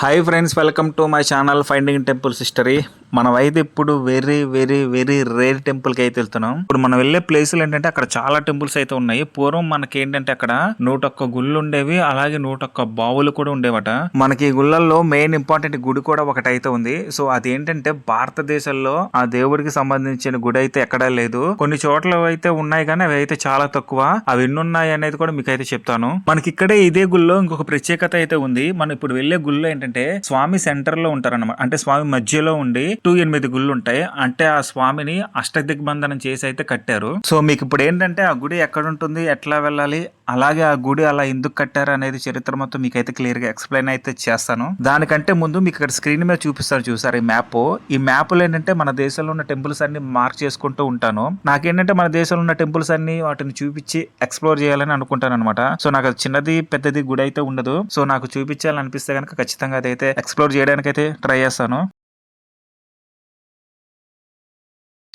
Hi friends welcome to my channel finding temples history మనం అయితే ఇప్పుడు వెరీ వెరీ వెరీ రేర్ టెంపుల్కి అయితే వెళ్తున్నాం. ఇప్పుడు మనం వెళ్ళే ప్లేసులు ఏంటంటే అక్కడ చాలా టెంపుల్స్ అయితే ఉన్నాయి. పూర్వం మనకి ఏంటంటే అక్కడ నూట ఒక్క గుళ్ళు ఉండేవి అలాగే నూట ఒక్క బావులు కూడా ఉండేవట. మనకి గుళ్ళల్లో మెయిన్ ఇంపార్టెంట్ గుడి కూడా ఒకటి అయితే ఉంది. సో అది ఏంటంటే భారతదేశంలో ఆ దేవుడికి సంబంధించిన గుడి అయితే ఎక్కడా లేదు. కొన్ని చోట్ల అయితే ఉన్నాయి కానీ అవి అయితే చాలా తక్కువ. అవి ఎన్నున్నాయి అనేది కూడా మీకు అయితే చెప్తాను. మనకి ఇక్కడే ఇదే గుళ్ళో ఇంకొక ప్రత్యేకత అయితే ఉంది. మనం ఇప్పుడు వెళ్ళే గుళ్ళో ఏంటంటే స్వామి సెంటర్లో ఉంటారనమాట అంటే స్వామి మధ్యలో ఉండి టూ ఎనిమిది గుళ్ళు ఉంటాయి. అంటే ఆ స్వామిని అష్టదిగ్బంధనం చేసి అయితే కట్టారు. సో మీకు ఇప్పుడు ఏంటంటే ఆ గుడి ఎక్కడ ఉంటుంది ఎట్లా వెళ్ళాలి అలాగే ఆ గుడి అలా ఎందుకు కట్టారు అనేది చరిత్ర మొత్తం మీకైతే క్లియర్గా ఎక్స్ప్లెయిన్ అయితే చేస్తాను. దానికంటే ముందు మీకు ఇక్కడ స్క్రీన్ మీద చూపిస్తారు చూసారు ఈ మ్యాప్. ఈ మ్యాప్లో ఏంటంటే మన దేశంలో ఉన్న టెంపుల్స్ అన్ని మార్క్ చేసుకుంటూ ఉంటాను. నాకేంటంటే మన దేశంలో ఉన్న టెంపుల్స్ అన్ని వాటిని చూపించి ఎక్స్ప్లోర్ చేయాలని అనుకుంటాను అనమాట సో నాకు అది చిన్నది పెద్దది గుడి అయితే ఉండదు. సో నాకు చూపించాలని అనిపిస్తే కనుక ఖచ్చితంగా అదైతే ఎక్స్ప్లోర్ చేయడానికి అయితే ట్రై చేస్తాను.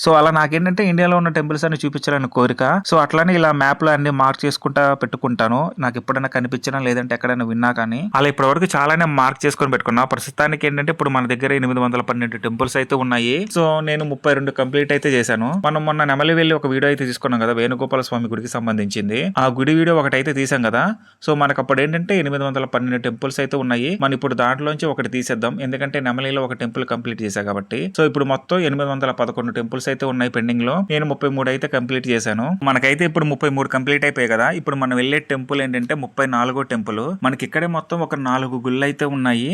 సో అలా నాకేంటంటే ఇండియాలో ఉన్న టెంపుల్స్ అన్ని చూపించాలని కోరిక. సో అట్లానే ఇలా మ్యాప్లో అన్ని మార్క్ చేసుకుంటా పెట్టుకుంటాను. నాకు ఎప్పుడైనా కనిపించినా లేదంటే ఎక్కడైనా విన్నా కానీ. అలా ఇప్పటి వరకు చాలానే మార్క్ చేసుకొని పెట్టుకున్నా. ప్రస్తుతానికి ఏంటంటే ఇప్పుడు మన దగ్గర ఎనిమిది వందల పన్నెండు టెంపుల్స్ అయితే ఉన్నాయి. సో నేను ముప్పై రెండు కంప్లీట్ అయితే చేశాను. మనం మొన్న నెమలి వెళ్ళి ఒక వీడియో అయితే తీసుకున్నాం కదా వేణుగోపాల స్వామి గుడికి సంబంధించింది. ఆ గుడి వీడియో ఒకటి అయితే తీసాం కదా. సో మనకు అప్పుడు ఏంటంటే ఎనిమిది వందల పన్నెండు టెంపుల్స్ అయితే ఉన్నాయి. మనం ఇప్పుడు దాంట్లోంచి ఒకటి తీసేద్దాం. ఎందుకంటే నెమలిలో ఒక టెంపుల్ కంప్లీట్ చేశా కాబట్టి. సో ఇప్పుడు మొత్తం ఎనిమిది వందల పదకొండు టెంపుల్స్ అయితే ఉన్నాయి పెండింగ్లో. నేను ముప్పై మూడు అయితే కంప్లీట్ చేశాను. మనకైతే ఇప్పుడు ముప్పై మూడు కంప్లీట్ అయిపోయాయి కదా. ఇప్పుడు మనం వెళ్ళే టెంపుల్ ఏంటంటే ముప్పై నాలుగో టెంపుల్ మనకి ఇక్కడే మొత్తం ఒక నాలుగు గుళ్ళు అయితే ఉన్నాయి.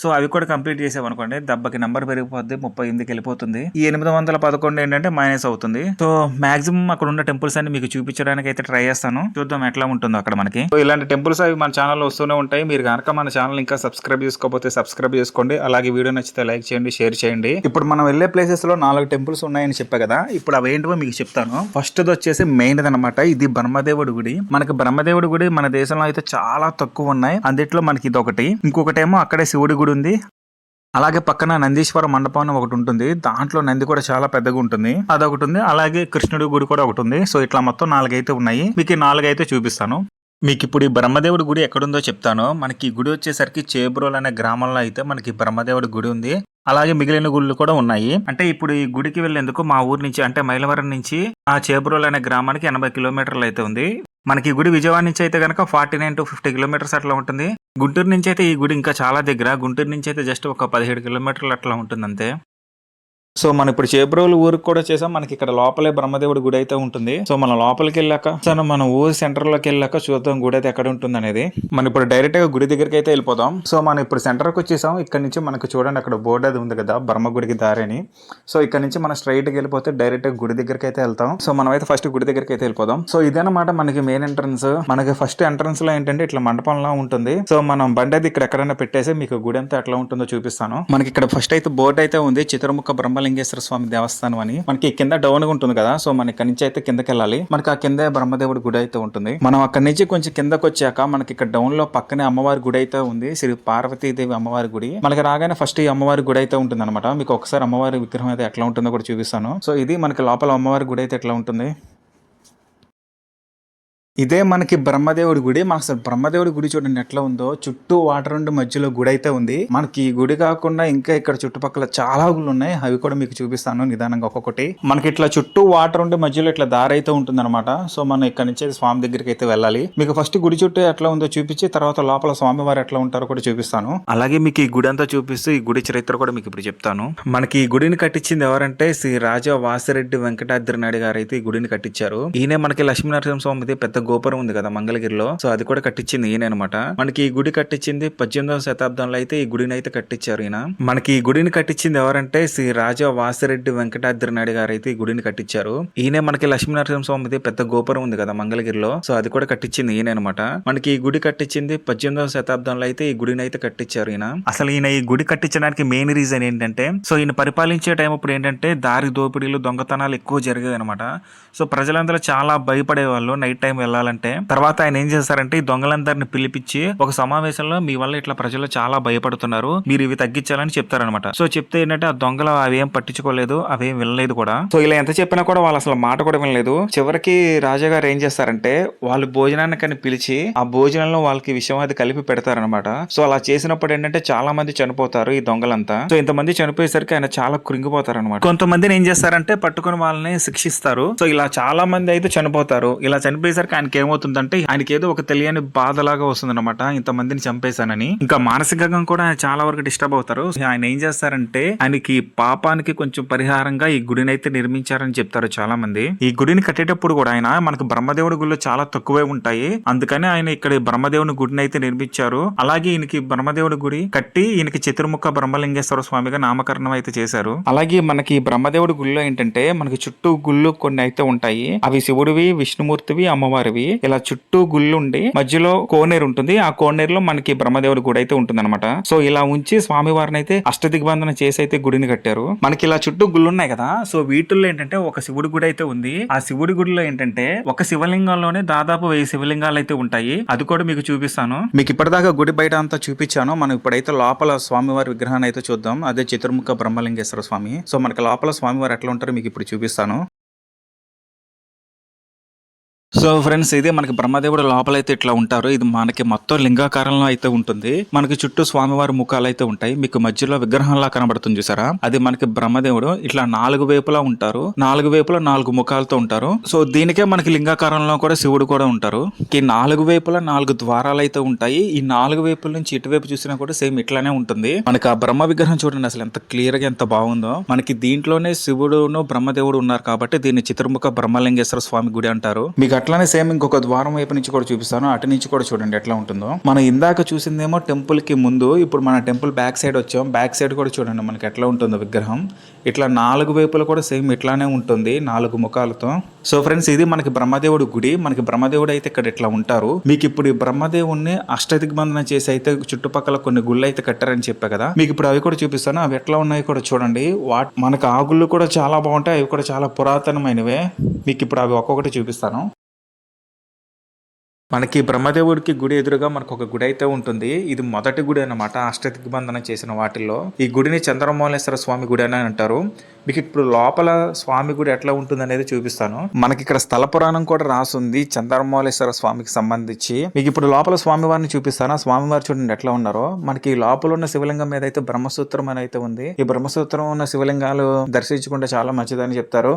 సో అవి కూడా కంప్లీట్ చేసామనుకోండి దెబ్బకి నెంబర్ పెరిగిపోద్ది ముప్పై ఎనిమిదికి వెళ్ళిపోతుంది. ఈ ఎనిమిది వందల పదకొండు ఏంటంటే మైనస్ అవుతుంది. సో మాక్సిమం అక్కడ ఉన్న టెంపుల్స్ అన్ని మీకు చూపించడానికి అయితే ట్రై చేస్తాను. చూద్దాం ఎట్లా ఉంటుందో అక్కడ మనకి. సో ఇలాంటి టెంపుల్స్ అవి మన ఛానల్లో వస్తూనే ఉంటాయి. మీరు కనుక మన ఛానల్ ఇంకా సబ్స్క్రైబ్ చేసుకోకపోతే సబ్స్క్రైబ్ చేసుకోండి. అలాగే వీడియో నచ్చితే లైక్ చేయండి షేర్ చేయండి. ఇప్పుడు మనం వెళ్ళే ప్లేసెస్లో నాలుగు టెంపుల్స్ ఉన్నాయని చెప్పా కదా ఇప్పుడు అవి ఏంటో మీకు చెప్తాను. ఫస్ట్ వచ్చేసి మెయిన్ అనమాట ఇది బ్రహ్మదేవుడి గుడి. మనకి బ్రహ్మదేవుడి గుడి మన దేశంలో అయితే చాలా తక్కువ ఉన్నాయి. అందుట్లో మనకి ఇది ఒకటి ఇంకొకటేమో అక్కడే శివుడి గుడి ఉంది. అలాగే పక్కన నందీశ్వర మండపం అని ఒకటి ఉంటుంది. దాంట్లో నంది కూడా చాలా పెద్దగా ఉంటుంది. అదొకటి ఉంది. అలాగే కృష్ణుడి గుడి కూడా ఒకటి ఉంది. సో ఇట్లా మొత్తం నాలుగైతే ఉన్నాయి. మీకు నాలుగైతే చూపిస్తాను. మీకు ఇప్పుడు ఈ బ్రహ్మదేవుడి గుడి ఎక్కడుందో చెప్తాను. మనకి గుడి వచ్చేసరికి చేబ్రోల్ అనే గ్రామంలో అయితే మనకి బ్రహ్మదేవుడి గుడి ఉంది. అలాగే మిగిలిన గుళ్ళు కూడా ఉన్నాయి. అంటే ఇప్పుడు ఈ గుడికి వెళ్ళేందుకు మా ఊరు నుంచి అంటే మైలవరం నుంచి ఆ చేబ్రోల్ అనే గ్రామానికి ఎనభై కిలోమీటర్లు అయితే ఉంది. మనకి గుడి విజయవాడ నుంచి అయితే కనుక forty nine to fifty kilometres అట్లా ఉంటుంది. గుంటూరు నుంచి అయితే ఈ గుడి ఇంకా చాలా దగ్గర. గుంటూరు నుంచి అయితే జస్ట్ ఒక పదిహేడు కిలోమీటర్లు అట్లా ఉంటుంది అంతే. సో మనం ఇప్పుడు చేబ్రోలు ఊరికి కూడా చేసాం. మనకి ఇక్కడ లోపలే బ్రహ్మదేవుడి గుడి అయితే ఉంటుంది. సో మనం లోపలికి వెళ్ళాక సో మన ఊరు సెంటర్లోకి వెళ్ళాక చూద్దాం గుడి అయితే ఎక్కడ ఉంటుంది అనేది. మనం ఇప్పుడు డైరెక్ట్గా గుడి దగ్గరికి అయితే వెళ్ళిపోదాం. సో మనం ఇప్పుడు సెంటర్కి వచ్చేసాం. ఇక్కడ నుంచి మనకు చూడండి అక్కడ బోర్డు అది ఉంది కదా బ్రహ్మ గుడికి దారి అని. సో ఇక్కడ నుంచి మనం స్ట్రైట్కి వెళ్ళిపోతే డైరెక్ట్గా గుడి దగ్గరికి అయితే వెళ్తాం. సో మనం అయితే ఫస్ట్ గుడి దగ్గరికి అయితే వెళ్ళిపోదాం. సో ఇదన్నమాట మనకి మెయిన్ ఎంట్రన్స్ మనకి ఫస్ట్ ఎంట్రన్స్లో ఏంటంటే ఇట్లా మండపంలా ఉంటుంది. సో మనం బండి అది ఇక్కడ ఎక్కడైనా పెట్టేసి మీకు గుడి అంతా ఎట్లా ఉంటుందో చూపిస్తాను. మనకి ఇక్కడ ఫస్ట్ అయితే బోర్డు అయితే ఉంది. చిత్రముఖ బ్రహ్మ బ్రహ్మలింగేశ్వర స్వామి దేవస్థానం అని మనకి కింద డౌన్గా ఉంటుంది కదా. సో మన ఇక్కడ నుంచి అయితే కిందకి వెళ్ళాలి మనకి ఆ కింద బ్రహ్మదేవుడి గుడి అయితే ఉంటుంది. మనం అక్కడ నుంచి కొంచెం కిందకి వచ్చాక మనకి ఇక్కడ డౌన్లో పక్కనే అమ్మవారి గుడి అయితే ఉంది. శ్రీ పార్వతీదేవి అమ్మవారి గుడి. మనకి రాగానే ఫస్ట్ ఈ అమ్మవారి గుడి అయితే ఉంటుంది అనమాట మీకు ఒకసారి అమ్మవారి విగ్రహం అయితే ఎట్లా ఉంటుందో కూడా చూపిస్తాను. సో ఇది మనకి లోపల అమ్మవారి గుడి అయితే ఎట్లా ఉంటుంది? ఇదే మనకి బ్రహ్మదేవుడి గుడి. మనకు అసలు బ్రహ్మదేవుడి గుడి చూడండి ఎట్లా ఉందో. చుట్టూ వాటర్ ఉండి మధ్యలో గుడి అయితే ఉంది. మనకి ఈ గుడి కాకుండా ఇంకా ఇక్కడ చుట్టుపక్కల చాలా గుళ్ళు ఉన్నాయి. అవి కూడా మీకు చూపిస్తాను నిదానంగా ఒక్కొక్కటి. మనకి ఇట్లా చుట్టూ వాటర్ ఉండి మధ్యలో ఇట్లా దారి అయితే ఉంటుంది అనమాట సో మనం ఇక్కడ నుంచి స్వామి దగ్గరికి అయితే వెళ్ళాలి. మీకు ఫస్ట్ గుడి చుట్టూ ఎట్లా ఉందో చూపించి తర్వాత లోపల స్వామి వారు ఎట్లా ఉంటారో కూడా చూపిస్తాను. అలాగే మీకు ఈ గుడి అంతా చూపిస్తూ ఈ గుడి చరిత్ర కూడా మీకు ఇప్పుడు చెప్తాను. మనకి ఈ గుడిని కట్టించింది ఎవరంటే శ్రీ రాజా వాసిరెడ్డి వెంకటాద్రి నాయుడు గారు అయితే ఈ గుడిని కట్టించారు. ఈయనే మనకి లక్ష్మీనరసింహ స్వామిది పెద్ద గోపురం ఉంది కదా మంగళగిరిలో. సో అది కూడా కట్టించింది ఈయన అనమాట మనకి ఈ గుడి కట్టించింది పద్దెనిమిదవ శతాబ్దంలో అయితే ఈ గుడిని అయితే కట్టించారు ఈయన. మనకి ఈ గుడిని కట్టించింది ఎవరంటే శ్రీ రాజా వాసిరెడ్డి వెంకటాద్రి నాయుడు గారు అయితే ఈ గుడిని కట్టించారు. ఈయన మనకి లక్ష్మీనరసింహ స్వామిది పెద్ద గోపురం ఉంది కదా మంగళగిరిలో. సో అది కూడా కట్టించింది ఈయన అనమాట మనకి ఈ గుడి కట్టించింది పద్దెనిమిదవ శతాబ్దంలో అయితే ఈ గుడిని అయితే కట్టించారు ఈయన. అసలు ఈయన ఈ గుడి కట్టించడానికి మెయిన్ రీజన్ ఏంటంటే సో ఈయన పరిపాలించే టైం అప్పుడు ఏంటంటే దారి దోపిడీలు దొంగతనాలు ఎక్కువ జరిగేది అనమాట సో ప్రజలందరూ చాలా భయపడే వాళ్ళు నైట్ టైం వెళ్ళాలంటే తర్వాత ఆయన ఏం చేస్తారంటే ఈ దొంగలందరిని పిలిపించి ఒక సమావేశంలో మీ వల్ల ఇట్లా ప్రజలు చాలా భయపడుతున్నారు. మీరు ఇవి తగ్గించాలని చెప్తారనమాట సో చెప్తే ఏంటంటే ఆ దొంగలు అవేం పట్టించుకోలేదు అవేం వినలేదు కూడా. సో ఇలా ఎంత చెప్పినా కూడా వాళ్ళు అసలు మాట కూడా వినలేదు. చివరికి రాజా గారు ఏం చేస్తారంటే వాళ్ళు భోజనాన్ని కానీ పిలిచి ఆ భోజనంలో వాళ్ళకి విషయం అది కలిపి పెడతారనమాట సో అలా చేసినప్పుడు ఏంటంటే చాలా మంది చనిపోతారు ఈ దొంగలంతా. సో ఇంతమంది చనిపోయేసరికి ఆయన చాలా కృంగిపోతారు అనమాట కొంతమందిని ఏం చేస్తారంటే పట్టుకుని వాళ్ళని శిక్షిస్తారు. సో ఇలా చాలా మంది అయితే చనిపోతారు. ఇలా చనిపోయేసరికి ఆయనకి ఏమవుతుందంటే ఆయనకి ఏదో ఒక తెలియని బాధలాగా వస్తుంది అనమాట ఇంతమందిని చంపేశానని. ఇంకా మానసికంగా కూడా ఆయన చాలా వరకు డిస్టర్బ్ అవుతారు. సో ఆయన ఏం చేస్తారంటే ఆయనకి పాపానికి కొంచెం పరిహారంగా ఈ గుడిని అయితే నిర్మించారని చెప్తారు చాలా మంది ఈ గుడిని కట్టేటప్పుడు కూడా ఆయన మనకు బ్రహ్మదేవుడి గుళ్ళు చాలా తక్కువే ఉంటాయి. అందుకని ఆయన ఇక్కడ బ్రహ్మదేవుని గుడిని అయితే నిర్మించారు. అలాగే ఈయనకి బ్రహ్మదేవుడి గుడి కట్టి ఈయనకి చతుర్ముఖ బ్రహ్మలింగేశ్వర స్వామిగా నామకరణం అయితే చేశారు. అలాగే మనకి బ్రహ్మదేవుడి గుళ్ళో ఏంటంటే మనకి చుట్టూ గుళ్ళు కొన్ని అయితే ఉంటాయి. అవి శివుడివి విష్ణుమూర్తివి అమ్మవారివి. ఇలా చుట్టూ గుళ్ళు ఉండి మధ్యలో కోనేరు ఉంటుంది. ఆ కోనేరులో మనకి బ్రహ్మదేవుడి గుడి అయితే ఉంటుంది సో ఇలా ఉంచి స్వామి వారిని అయితే అష్టదిగ్బంధన చేసి అయితే గుడిని కట్టారు. మనకి ఇలా చుట్టూ గుళ్ళు ఉన్నాయి కదా. సో వీటిల్లో ఏంటంటే ఒక శివుడి గుడి అయితే ఉంది. ఆ శివుడి గుడిలో ఏంటంటే ఒక శివలింగంలోనే దాదాపు వెయ్యి శివలింగాలు అయితే ఉంటాయి. అది కూడా మీకు చూపిస్తాను. మీకు ఇప్పటిదాకా గుడి బయట అంతా చూపించాను. మనం ఇప్పుడైతే లోపల స్వామివారి విగ్రహాన్ని అయితే చూద్దాం. అదే చతుర్ముఖ బ్రహ్మలింగేశ్వర స్వామి. సో మనకి లోపల స్వామివారు ఎట్లా ఉంటారో మీకు ఇప్పుడు చూపిస్తాను. సో ఫ్రెండ్స్ ఇది మనకి బ్రహ్మదేవుడు లోపలైతే ఇట్లా ఉంటారు. ఇది మనకి మొత్తం లింగాకారంలో అయితే ఉంటుంది. మనకి చుట్టూ స్వామివారి ముఖాలు అయితే ఉంటాయి. మీకు మధ్యలో విగ్రహంలా కనబడుతుంది చూసారా? అది మనకి బ్రహ్మదేవుడు ఇట్లా నాలుగు వైపులా ఉంటారు. నాలుగు వైపులా నాలుగు ముఖాలతో ఉంటారు. సో దీనికే మనకి లింగాకారంలో కూడా శివుడు కూడా ఉంటారు. ఈ నాలుగు వైపులా నాలుగు ద్వారాలు అయితే ఉంటాయి. ఈ నాలుగు వైపుల నుంచి ఇటువైపు చూసినా కూడా సేమ్ ఇట్లానే ఉంటుంది. మనకి ఆ బ్రహ్మ విగ్రహం చూడండి అసలు ఎంత క్లియర్గా ఎంత బాగుందో. మనకి దీంట్లోనే శివుడును బ్రహ్మదేవుడు ఉన్నారు కాబట్టి దీన్ని చిత్రముఖ బ్రహ్మలింగేశ్వర స్వామి గుడి అంటారు. మీకు అట్లానే సేమ్ ఇంకొక ద్వారం వైపు నుంచి కూడా చూపిస్తాను. అటు నుంచి కూడా చూడండి ఎట్లా ఉంటుందో. మనం ఇందాక చూసిందేమో టెంపుల్కి ముందు ఇప్పుడు మన టెంపుల్ బ్యాక్ సైడ్ వచ్చాం. బ్యాక్ సైడ్ కూడా చూడండి మనకి ఎట్లా ఉంటుందో విగ్రహం. ఇట్లా నాలుగు వైపులు కూడా సేమ్ ఇట్లానే ఉంటుంది నాలుగు ముఖాలతో. సో ఫ్రెండ్స్ ఇది మనకి బ్రహ్మదేవుడి గుడి. మనకి బ్రహ్మదేవుడు అయితే ఇక్కడ ఇట్లా ఉంటారు? మీకు ఇప్పుడు ఈ బ్రహ్మదేవుణ్ణి అష్టదిగ్బంధన చేసి అయితే చుట్టుపక్కల కొన్ని గుళ్ళు అయితే కట్టారని చెప్పా కదా. మీకు ఇప్పుడు అవి కూడా చూపిస్తాను. అవి ఎట్లా ఉన్నాయి కూడా చూడండి. వాట్ మనకు ఆ గుళ్ళు కూడా చాలా బాగుంటాయి. అవి కూడా చాలా పురాతనమైనవే. మీకు ఇప్పుడు అవి ఒక్కొక్కటి చూపిస్తాను. మనకి బ్రహ్మదేవుడికి గుడి ఎదురుగా మనకు ఒక గుడి అయితే ఉంటుంది. ఇది మొదటి గుడి అన్నమాట. అష్టదిగ్బంధన చేసిన వాటిల్లో. ఈ గుడిని చంద్రమౌళేశ్వర స్వామి గుడి అని అంటారు. మీకు ఇప్పుడు లోపల స్వామి గుడి ఎట్లా ఉంటుంది అనేది చూపిస్తాను. మనకి ఇక్కడ స్థల పురాణం కూడా రాసుంది చంద్రమౌళేశ్వర స్వామికి సంబంధించి. మీకు ఇప్పుడు లోపల స్వామివారిని చూపిస్తాను. ఆ స్వామివారు చూడండి ఎట్లా ఉన్నారో. మనకి లోపల ఉన్న శివలింగం మీద అయితే బ్రహ్మసూత్రం అని అయితే ఉంది. ఈ బ్రహ్మసూత్రం ఉన్న శివలింగాలు దర్శించుకుంటే చాలా మంచిదని చెప్తారు.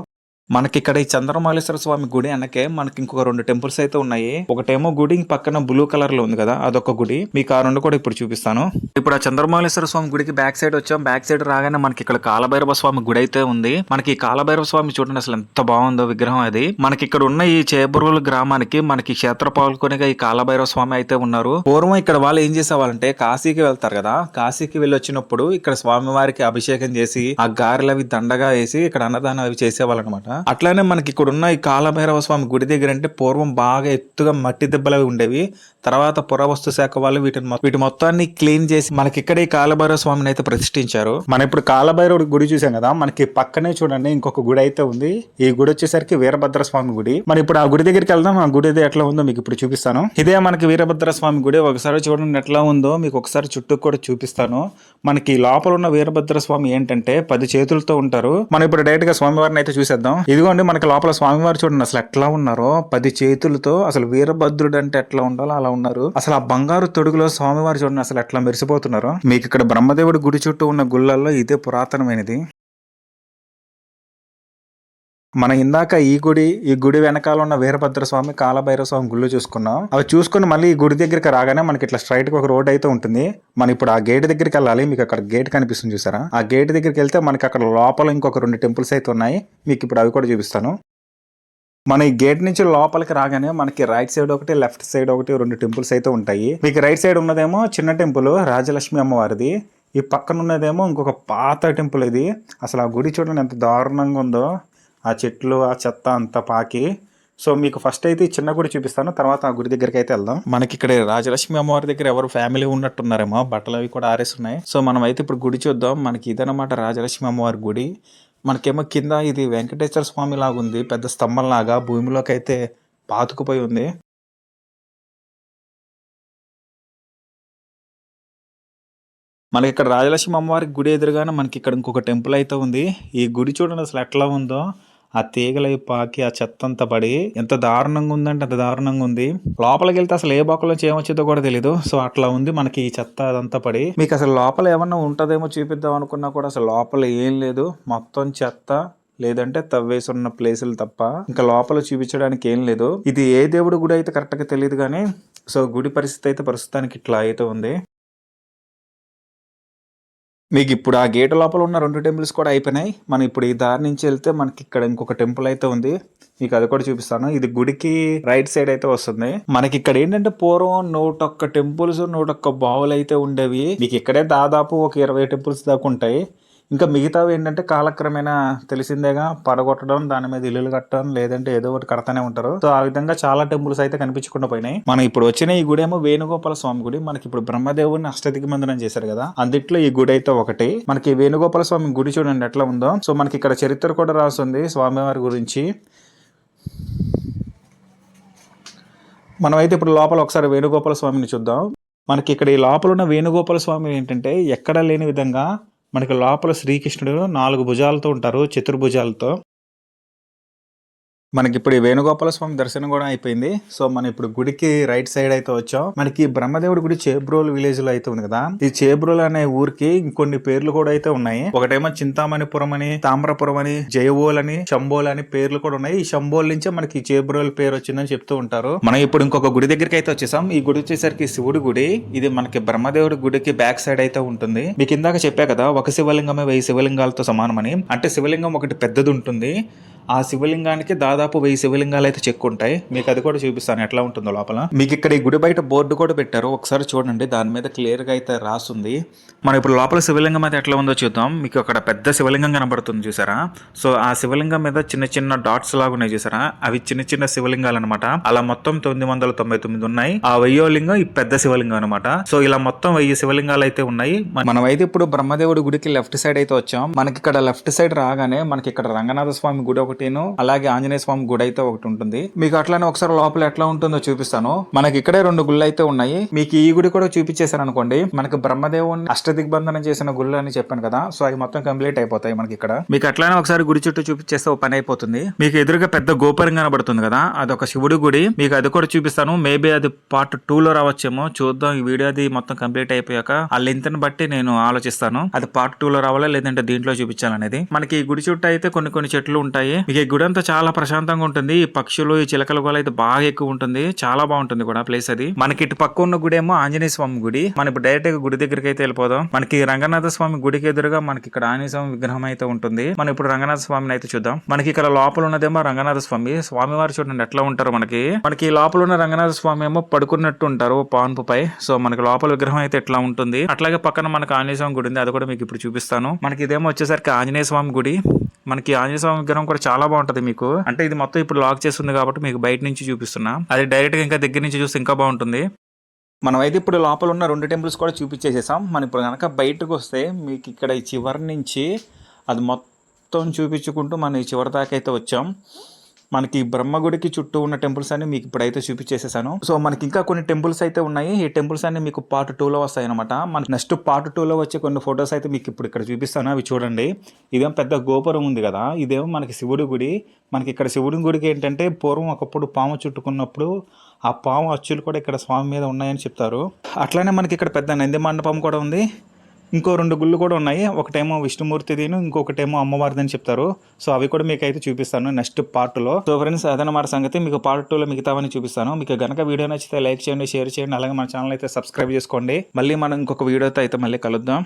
మనకి ఇక్కడ ఈ చంద్రమౌళేశ్వర స్వామి గుడి అనకే మనకి ఇంకొక రెండు టెంపుల్స్ అయితే ఉన్నాయి. ఒకటేమో గుడి పక్కన బ్లూ కలర్లో ఉంది కదా అదొక గుడి. మీకు ఆ రెండు కూడా ఇప్పుడు చూపిస్తాను. ఇప్పుడు ఆ చంద్రమౌళేశ్వర స్వామి గుడికి బ్యాక్ సైడ్ వచ్చాం. బ్యాక్ సైడ్ రాగానే మనకి ఇక్కడ కాలభైరవ స్వామి గుడి అయితే ఉంది. మనకి ఈ కాలభైరవ స్వామి చూడండి అసలు ఎంత బాగుందో విగ్రహం అది. మనకి ఇక్కడ ఉన్న ఈ చేబురుల గ్రామానికి మనకి క్షేత్ర పాల్కొనిగా ఈ కాలభైరవ స్వామి అయితే ఉన్నారు. పూర్వం ఇక్కడ వాళ్ళు ఏం చేసేవాళ్ళంటే కాశీకి వెళ్తారు కదా కాశీకి వెళ్ళి వచ్చినప్పుడు ఇక్కడ స్వామి వారికి అభిషేకం చేసి ఆ గారెలు అవి దండగా వేసి ఇక్కడ అన్నదానం అవి చేసేవాళ్ళు అనమాట అట్లానే మనకి ఇక్కడ ఉన్న ఈ కాలభైరవ స్వామి గుడి దగ్గర అంటే పూర్వం బాగా ఎత్తుగా మట్టి దెబ్బలు అవి ఉండేవి. తర్వాత పురావస్తు శాఖ వాళ్ళు వీటిని వీటి మొత్తాన్ని క్లీన్ చేసి మనకి ఇక్కడ ఈ కాలభైరవ స్వామిని అయితే ప్రతిష్ఠించారు. మనం ఇప్పుడు కాలభైరవుడి గుడి చూసాం కదా మనకి పక్కనే చూడండి ఇంకొక గుడి అయితే ఉంది. ఈ గుడి వచ్చేసరికి వీరభద్ర స్వామి గుడి. మరి ఇప్పుడు ఆ గుడి దగ్గరికి వెళ్దాం ఆ గుడి ఎట్లా ఉందో మీకు ఇప్పుడు చూపిస్తాను. ఇదే మనకి వీరభద్ర స్వామి గుడి ఒకసారి చూడండి ఎట్లా ఉందో మీకు ఒకసారి చుట్టూ కూడా చూపిస్తాను. మనకి లోపల ఉన్న వీరభద్ర స్వామి ఏంటంటే పది చేతులతో ఉంటారు. మనం ఇప్పుడు డైరెక్ట్గా స్వామివారిని అయితే చూసేద్దాం. ఇదిగోండి మనకి లోపల స్వామివారు చూడండి అసలు ఎట్లా ఉన్నారో. పది చేతులతో అసలు వీరభద్రుడు అంటే ఎట్లా ఉండాలో అలా ఉన్నారు. అసలు ఆ బంగారు తొడుగులో స్వామివారు చూడండి అసలు ఎట్లా మెరిసిపోతున్నారు. మీకు ఇక్కడ బ్రహ్మదేవుడి గుడి చుట్టూ ఉన్న గుళ్ళల్లో ఇదే పురాతనమైనది. మన ఇందాక ఈ గుడి ఈ గుడి వెనకాల ఉన్న వీరభద్ర స్వామి కాలభైరవ స్వామి గుళ్ళు చూసుకున్నాం. అవి చూసుకుని మళ్ళీ ఈ గుడి దగ్గరికి రాగానే మనకి ఇట్లా స్ట్రైట్గా ఒక రోడ్ అయితే ఉంటుంది. మనం ఇప్పుడు ఆ గేట్ దగ్గరికి వెళ్ళాలి. మీకు అక్కడ గేట్ కనిపిస్తుంది చూసారా? ఆ గేట్ దగ్గరికి వెళ్తే మనకి అక్కడ లోపల ఇంకొక రెండు టెంపుల్స్ అయితే ఉన్నాయి. మీకు ఇప్పుడు అవి కూడా చూపిస్తాను. మన ఈ గేట్ నుంచి లోపలికి రాగానే మనకి రైట్ సైడ్ ఒకటి లెఫ్ట్ సైడ్ ఒకటి రెండు టెంపుల్స్ అయితే ఉంటాయి. మీకు రైట్ సైడ్ ఉన్నదేమో చిన్న టెంపుల్ రాజలక్ష్మి అమ్మవారిది. ఈ పక్కన ఉన్నదేమో ఇంకొక పాత టెంపుల్ ఇది. అసలు ఆ గుడి చూడండి ఎంత దారుణంగా ఉందో. ఆ చెట్లు ఆ చెత్త అంతా పాకి. సో మీకు ఫస్ట్ అయితే ఈ చిన్న గుడి చూపిస్తాను. తర్వాత ఆ గుడి దగ్గరికి అయితే వెళ్దాం. మనకి ఇక్కడ రాజలక్ష్మి అమ్మవారి దగ్గర ఎవరు ఫ్యామిలీ ఉన్నట్టున్నారేమో. బట్టలు అవి కూడా ఆరేస్తున్నాయి సో మనం అయితే ఇప్పుడు గుడి చూద్దాం. మనకి ఇదనమాట రాజలక్ష్మి అమ్మవారి గుడి. మనకేమో కింద ఇది వెంకటేశ్వర స్వామి లాగా ఉంది పెద్ద స్తంభంలాగా భూమిలోకి అయితే పాతుకుపోయి ఉంది. మనకి ఇక్కడ రాజలక్ష్మి అమ్మవారి గుడి ఎదురుగానే మనకి ఇక్కడ ఇంకొక టెంపుల్ అయితే ఉంది. ఈ గుడి చూడండి అసలు ఎట్లా ఉందో. ఆ తీగలై పాకి ఆ చెత్త అంతా పడి ఎంత దారుణంగా ఉందంటే అంత దారుణంగా ఉంది. లోపలికి వెళ్తే అసలు ఏ బొక్కలో చేయవచ్చేదో కూడా తెలియదు సో అట్లా ఉంది మనకి ఈ చెత్త అదంతా పడి. మీకు అసలు లోపల ఏమన్నా ఉంటుందేమో చూపిద్దాం అనుకున్నా కూడా అసలు లోపల ఏం లేదు. మొత్తం చెత్త లేదంటే తవ్వేసి ఉన్న ప్లేసులు తప్ప ఇంకా లోపల చూపించడానికి ఏం లేదు. ఇది ఏ దేవుడు గుడి అయితే కరెక్ట్గా తెలియదు కానీ సో గుడి పరిస్థితి అయితే ప్రస్తుతానికి ఇట్లా అయితే ఉంది. మీకు ఇప్పుడు ఆ గేట్ లోపల ఉన్న రెండు టెంపుల్స్ కూడా అయిపోయినాయి. మనం ఇప్పుడు ఈ దారి నుంచి వెళ్తే మనకి ఇక్కడ ఇంకొక టెంపుల్ అయితే ఉంది. మీకు అది కూడా చూపిస్తాను. ఇది గుడికి రైట్ సైడ్ అయితే వస్తుంది. మనకి ఇక్కడ ఏంటంటే పూర్వం నూట ఒక్క టెంపుల్స్ నూట ఒక్క బావులు అయితే ఉండేవి. మీకు ఇక్కడే దాదాపు ఒక ఇరవై టెంపుల్స్ దాకా ఉంటాయి. ఇంకా మిగతావి ఏంటంటే కాలక్రమేణా తెలిసిందేగా పడగొట్టడం దాని మీద ఇల్లులు కట్టడం లేదంటే ఏదో ఒకటి కడతానే ఉంటారు. సో ఆ విధంగా చాలా టెంపుల్స్ అయితే కనిపించకుండా పోయినాయి. మనం ఇప్పుడు వచ్చిన ఈ గుడి ఏమో వేణుగోపాల స్వామి గుడి. మనకి ఇప్పుడు బ్రహ్మదేవుని అష్టదికి మందనం చేశారు కదా. అందుట్లో ఈ గుడి అయితే ఒకటి. మనకి వేణుగోపాల స్వామి గుడి చూడండి ఎట్లా ఉందో. సో మనకి ఇక్కడ చరిత్ర కూడా రాస్తుంది స్వామివారి గురించి. మనమైతే ఇప్పుడు లోపల ఒకసారి వేణుగోపాల స్వామిని చూద్దాం. మనకి ఇక్కడ ఈ లోపల ఉన్న వేణుగోపాల స్వామి ఏంటంటే ఎక్కడ లేని విధంగా మనకి లోపల శ్రీకృష్ణుడు నాలుగు భుజాలతో ఉంటారు చతుర్భుజాలతో. మనకి ఇప్పుడు వేణుగోపాల స్వామి దర్శనం కూడా అయిపోయింది. సో మనం ఇప్పుడు గుడికి రైట్ సైడ్ అయితే వచ్చాం. మనకి బ్రహ్మదేవుడి గుడి చేబ్రోల్ విలేజ్లో అయితే ఉంది కదా. ఈ చేబ్రోల్ అనే ఊరికి ఇంకొన్ని పేర్లు కూడా అయితే ఉన్నాయి. ఒకటేమో చింతామణిపురం అని తామ్రపురం అని జయవోల్ అని శంబోల్ అని పేర్లు కూడా ఉన్నాయి. ఈ శంబోల్ నుంచే మనకి చేబ్రోల్ పేరు వచ్చిందని చెప్తూ ఉంటారు. మనం ఇప్పుడు ఇంకొక గుడి దగ్గరికి అయితే వచ్చేసాం. ఈ గుడి వచ్చేసరికి శివుడి గుడి. ఇది మనకి బ్రహ్మదేవుడి గుడికి బ్యాక్ సైడ్ అయితే ఉంటుంది. మీకు ఇందాక చెప్పా కదా ఒక శివలింగమే వెయ్యి శివలింగాలతో సమానమని. అంటే శివలింగం ఒకటి పెద్దది ఉంటుంది. ఆ శివలింగానికి దాదాపు వెయ్యి శివలింగాలు అయితే చెక్కుంటాయి మీకు అది కూడా చూపిస్తాను. ఎట్లా ఉంటుందో లోపల. మీకు ఇక్కడ ఈ గుడి బయట బోర్డు కూడా పెట్టారు. ఒకసారి చూడండి. దాని మీద క్లియర్గా అయితే రాస్తుంది మనం ఇప్పుడు లోపల శివలింగం అయితే ఎట్లా ఉందో చూద్దాం. మీకు అక్కడ పెద్ద శివలింగం కనబడుతుంది చూసారా? సో ఆ శివలింగం మీద చిన్న చిన్న డాట్స్ లాగా ఉన్నాయి చూసారా? అవి చిన్న చిన్న శివలింగాలు అనమాట అలా మొత్తం తొమ్మిది వందల తొంభై తొమ్మిది ఉన్నాయి. ఆ వెయ్యో లింగం ఈ పెద్ద శివలింగం అనమాట సో ఇలా మొత్తం వెయ్యి శివలింగాలు అయితే ఉన్నాయి. మనం అయితే ఇప్పుడు బ్రహ్మదేవుడి గుడికి లెఫ్ట్ సైడ్ అయితే వచ్చాం. మనకి ఇక్కడ లెఫ్ట్ సైడ్ రాగానే మనకి ఇక్కడ రంగనాథ స్వామి గుడి ఒకటిను అలాగే ఆంజనేయ స్వామి గుడి అయితే ఒకటి ఉంటుంది. మీకు అట్లానే ఒకసారి లోపల ఎట్లా ఉంటుందో చూపిస్తాను. మనకి ఇక్కడే రెండు గుళ్ళు అయితే ఉన్నాయి. మీకు ఈ గుడి కూడా చూపించేశాను అనుకోండి మనకి బ్రహ్మదేవుని అష్టదిగ్బంధనం చేసిన గుళ్ళు అని చెప్పాను కదా సో అవి మొత్తం కంప్లీట్ అయిపోతాయి మనకి ఇక్కడ. మీకు అట్లానే ఒకసారి గుడి చుట్టూ చూపించేస్తే పని అయిపోతుంది. మీకు ఎదురుగా పెద్ద గోపురం కనబడుతుంది కదా అది ఒక శివుడి గుడి. మీకు అది కూడా చూపిస్తాను. మేబీ అది పార్ట్ టూ లో రావచ్చేమో. చూద్దాం ఈ వీడియో అది మొత్తం కంప్లీట్ అయిపోయాక ఆ లెంత్ని బట్టి నేను ఆలోచిస్తాను. అది పార్ట్ టూ లో రావాలా లేదంటే దీంట్లో చూపించాలనేది. మనకి ఈ గుడి చుట్టూ అయితే కొన్ని కొన్ని చెట్లు ఉంటాయి. మీకు గుడి అంతా చాలా ప్రశాంతంగా ఉంటుంది. ఈ పక్షులు ఈ చిలకల గోల అయితే బాగా ఎక్కువ ఉంటుంది. చాలా బాగుంటుంది కూడా ప్లేస్ అది. మనకి ఇటు పక్క ఉన్న గుడి ఏమో ఆంజనేయ స్వామి గుడి. మనం ఇప్పుడు డైరెక్ట్గా గుడి దగ్గరికి అయితే వెళ్ళిపోదాం. మనకి రంగనాథ స్వామి గుడికి ఎదురుగా మనకి ఇక్కడ ఆంజనేయ స్వామి విగ్రహం అయితే ఉంటుంది. మనం ఇప్పుడు రంగనాథ స్వామిని అయితే చూద్దాం. మనకి ఇక్కడ లోపల ఉన్నదేమో రంగనాథ స్వామి. స్వామివారు చూడండి ఎట్లా ఉంటారు మనకి. మనకి లోపల ఉన్న రంగనాథ స్వామి ఏమో పడుకున్నట్టు ఉంటారు పాన్పు పై. సో మనకి లోపల విగ్రహం అయితే ఎట్లా ఉంటుంది. అట్లాగే పక్కన మనకి ఆంజనేయ స్వామి గుడి ఉంది. అది కూడా మీకు ఇప్పుడు చూపిస్తాను. మనకి ఇదేమో వచ్చేసరికి ఆంజనేయ స్వామి గుడి. మనకి ఆంజనేయ స్వామి విగ్రహం కూడా చాలా బాగుంటది మీకు. అంటే ఇది మొత్తం ఇప్పుడు లాక్ చేస్తుంది కాబట్టి మీకు బయట నుంచి చూపిస్తున్నా. అది డైరెక్ట్గా ఇంకా దగ్గర నుంచి చూస్తే ఇంకా బాగుంటుంది. మనం అయితే ఇప్పుడు లోపల ఉన్న రెండు టెంపుల్స్ కూడా చూపించేసేసాం. మనం ఇప్పుడు కనుక బయటకు వస్తే మీకు ఇక్కడ ఈ చివరి నుంచి అది మొత్తం చూపించుకుంటూ మనం ఈ చివరి దాకా అయితే వచ్చాం. మనకి బ్రహ్మగుడికి చుట్టూ ఉన్న టెంపుల్స్ అన్ని మీకు ఇప్పుడైతే చూపించేసేసాను. సో మనకి ఇంకా కొన్ని టెంపుల్స్ అయితే ఉన్నాయి. ఈ టెంపుల్స్ అన్ని మీకు పార్ట్ టూలో వస్తాయి అనమాట మనకి నెక్స్ట్ పార్ట్ టూలో వచ్చే కొన్ని ఫొటోస్ అయితే మీకు ఇప్పుడు ఇక్కడ చూపిస్తాను. అవి చూడండి. ఇదేమో పెద్ద గోపురం ఉంది కదా. ఇదేమో మనకి శివుడి గుడి. మనకి ఇక్కడ శివుడి గుడికి ఏంటంటే పూర్వం ఒకప్పుడు పాము చుట్టుకున్నప్పుడు ఆ పాము అచ్చులు కూడా ఇక్కడ స్వామి మీద ఉన్నాయని చెప్తారు. అట్లానే మనకి ఇక్కడ పెద్ద నంది మండపం కూడా ఉంది. ఇంకో రెండు గుళ్ళు కూడా ఉన్నాయి. ఒకటేమో విష్ణుమూర్తిదిను ఇంకొకటేమో అమ్మవారిది అని చెప్తారు. సో అవి కూడా మీకు అయితే చూపిస్తాను నెక్స్ట్ పార్ట్లో సో ఫ్రెండ్స్ అదనమాట సంగతి. మీకు పార్ట్ టూలో మిగతావని చూపిస్తాను. మీకు గనక వీడియో నచ్చితే లైక్ చేయండి షేర్ చేయండి. అలాగే మన ఛానల్ అయితే సబ్స్క్రైబ్ చేసుకోండి. మళ్ళీ మనం ఇంకొక వీడియోతో అయితే మళ్ళీ కలుద్దాం.